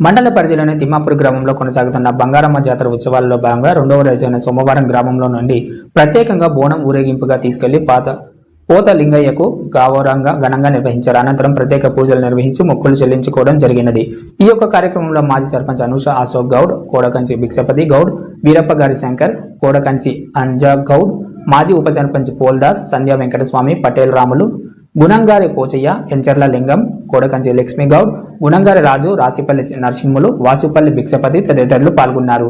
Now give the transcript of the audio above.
మండల పరిధిలోని తిమ్మాపూర్ గ్రామంలో కొనసాగుతున్న బంగారమ్మ జాతర ఉత్సవాలలో భాగంగా రెండవ రోజైన సోమవారం గ్రామంలో నుండి ప్రత్యేకంగా బోనం ఊరేగింపుగా తీసుకెళ్ళి పాత పోత లింగయ్యకు గావరంగా ఘనంగా నిర్వహించారు. అనంతరం ప్రత్యేక పూజలు నిర్వహించి మొక్కులు చెల్లించుకోవడం జరిగినది. ఈ యొక్క కార్యక్రమంలో మాజీ సర్పంచ్ అనూష అశోక్ గౌడ్ కోడకంచి భిక్షపతి గౌడ్ వీరప్ప గారి శంకర్ కోడకంచి అంజా గౌడ్ మాజీ ఉప సర్పంచ్ పోల్దాస్ సంధ్యా వెంకటస్వామి పటేల్ రాములు గుణంగారి పోచయ్య ఎంచర్ల లింగం కోడకంచి లక్ష్మీగౌడ్ గుణంగారి రాజు రాసిపల్లి నరసింహులు వాసుపల్లి భిక్షపతి తదితరులు పాల్గొన్నారు.